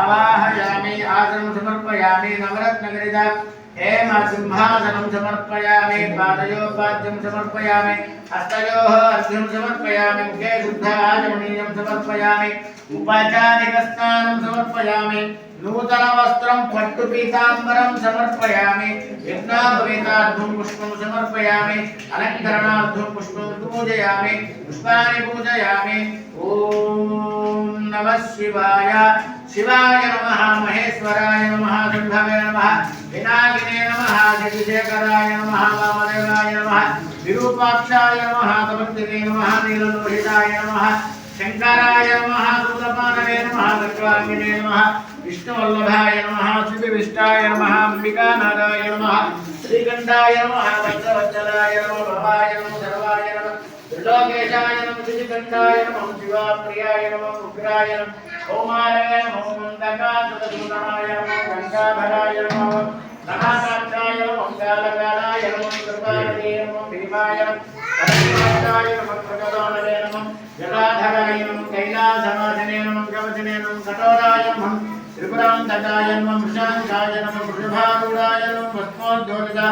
आवाहयामि आसनं समर्पयामि नवरत्नगिरिजा हेम सिंहासनं समर्पयामि पादयोपाद्यं समर्पयामि हस्तयोः अर्घ्यं समर्पयामि मुखे शुद्धाचमनीयं समर्पयामि उपचारिकस्नानं समर्पयामि నూతన వస్త్రం పట్టు పీతాంబరం సమర్పయామి యజ్ఞాపవేతార్థం పుష్పం సమర్పయామి అలంకరణార్థం పుష్పం పూజయామి పుష్పాన్ని పూజయామి. ఓం నమ శివాయ. శివాయ నమ మహేశ్వరాయ నమ సంభవే నమ వినాయకినే నమ జగశేఖరాయ నమ వామదేవాయ నమ విరూపాక్షాయ నమ తపంతినే నమ నీలలోహితాయ నమ శంకరాయ నమ సుతపానవే నమ గర్వాంగినే నమ విష్ణువల్లభాయ నమ శ్రీవిష్టాయ నమ అంబికానాథాయ నమ శ్రీకంఠాయ నమ వజ్రవచ్చలాయ నమ భవాయ నమ సర్వాయ నమ త్రిలోకేశాయ నమ శ్రీకంఠాయ నమ శివాప్రియాయ నమ ఉగ్రాయ నమ ఓమారాయ నమ మందకాయ నమ గంగాధరాయ నమ మహాకాక్షాయ నమ మంగళకాలాయ నమ కృపాయ నమ భీమాయ నమ నమ జలా त्रिपुरान्तकाय नमः मृषाङ्काय नमः वृषभारूढाय नमः भस्मोद्योतिता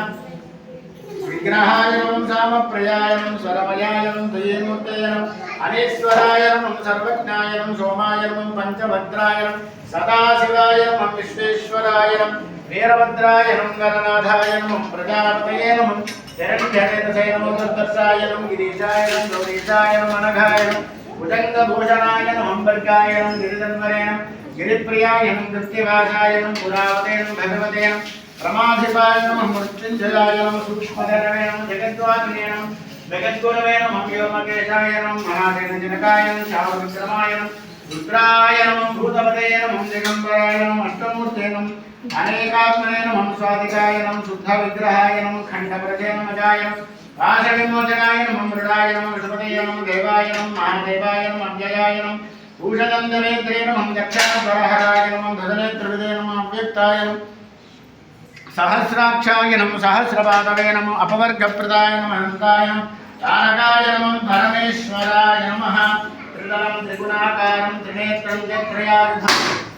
विग्रहाय नमः सामप्रियाय नमः स्वरमयाय नमः दयेमूर्तये नमः अनेश्वराय नमः सर्वज्ञाय नमः सोमाय नमः पञ्चभद्राय नमः सदाशिवाय नमः विश्वेश्वराय नमः वीरभद्राय नमः गणनाथाय नमः प्रजापतये नमः हिरण्यकेतसे नमः दुर्दर्शाय नमः गिरीशाय नमः गौरीशाय नमः अनघाय नमः भुजङ्गभूषणाय नमः अम्बर्गाय नमः गिरिधन्वरे नमः गिरिप्रियाय नमः कृत्यवासाय नमः पुरावते नमः भगवते नमः रमाधिपाय नमः मृत्युञ्जयाय नमः सूक्ष्मधरवे అనేకాత్మనే నమం శుద్ధ విగ్రహాయ ఖండ ఖండప్రజయ నమజాయ రాసవిమోచనాయ నమం మృడాయ నమం వృషపతయ నమం దేవాయ నమం మహాదేవాయ నమం అవ్యయాయ నమం భూషదంతనేత్రే సహస్రపాదవే అపవర్గప్రదాయ నమ పరమేశ్వరాయ నమ త్రిగుణాకారం త్రినేత్రం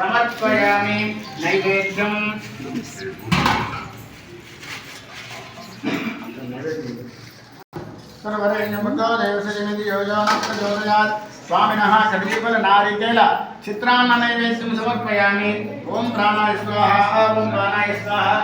समर्पयामि नैवेद्यम। स्वामिनः कदलीफल नारिकेल चित्रान्न नैवेद्यं समर्पयामि ओम प्राणाय स्वाहा ओम प्राणाय स्वाहा।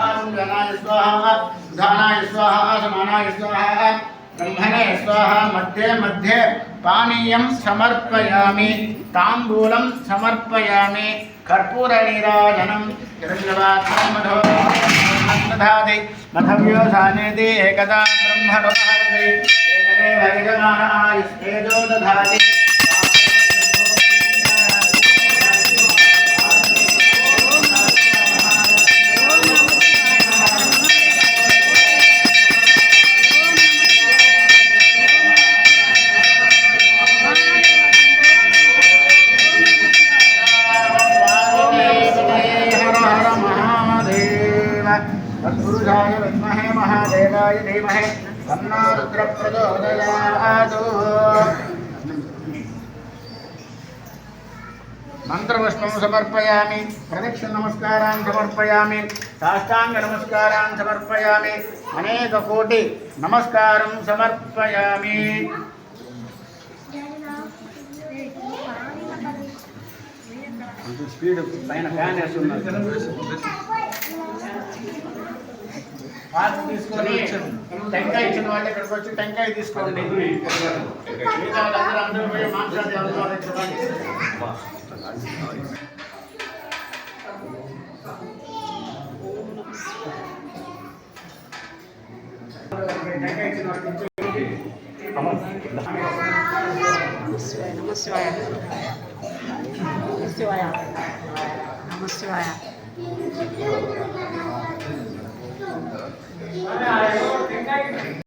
ब्रह्मणे स्वाहा मध्ये मध्ये पानीयं समर्पयामि, ताम्बूलं समर्पयामि कर्पूरनीराजनं हिरण्यवात्रं मधो दधाति मथव्योधानेति एकदा ब्रह्मणोहरति एकदेव यजमानायुस्तेजो दधाति। तत्पुरुषाय विद्महे महादेवाय धीमहि तन्नो रुद्र प्रचोदयात् మంత్రపుష్పం సమర్పయామి ప్రదక్షిణ నమస్కారాన్ని సమర్పయామి సాష్టాంగ నమస్కారాన్ని సమర్పయామి అనేక కోటి నమస్కారం సమర్పయామి స్పీడ్ పైన ఫ్యాన్ వేస్తున్నారు పాలు తీసుకొని టెంకాయ ఇచ్చిన వాళ్ళు ఇక్కడికి వచ్చి టెంకాయ తీసుకోండి మిగతా వాళ్ళందరూ అందరూ పోయి మాట్లాడుతున్నారు టెంకాయ ఇచ్చిన వాళ్ళకి ఇచ్చి శివాయ నమ శివాయ 咱俩都跟在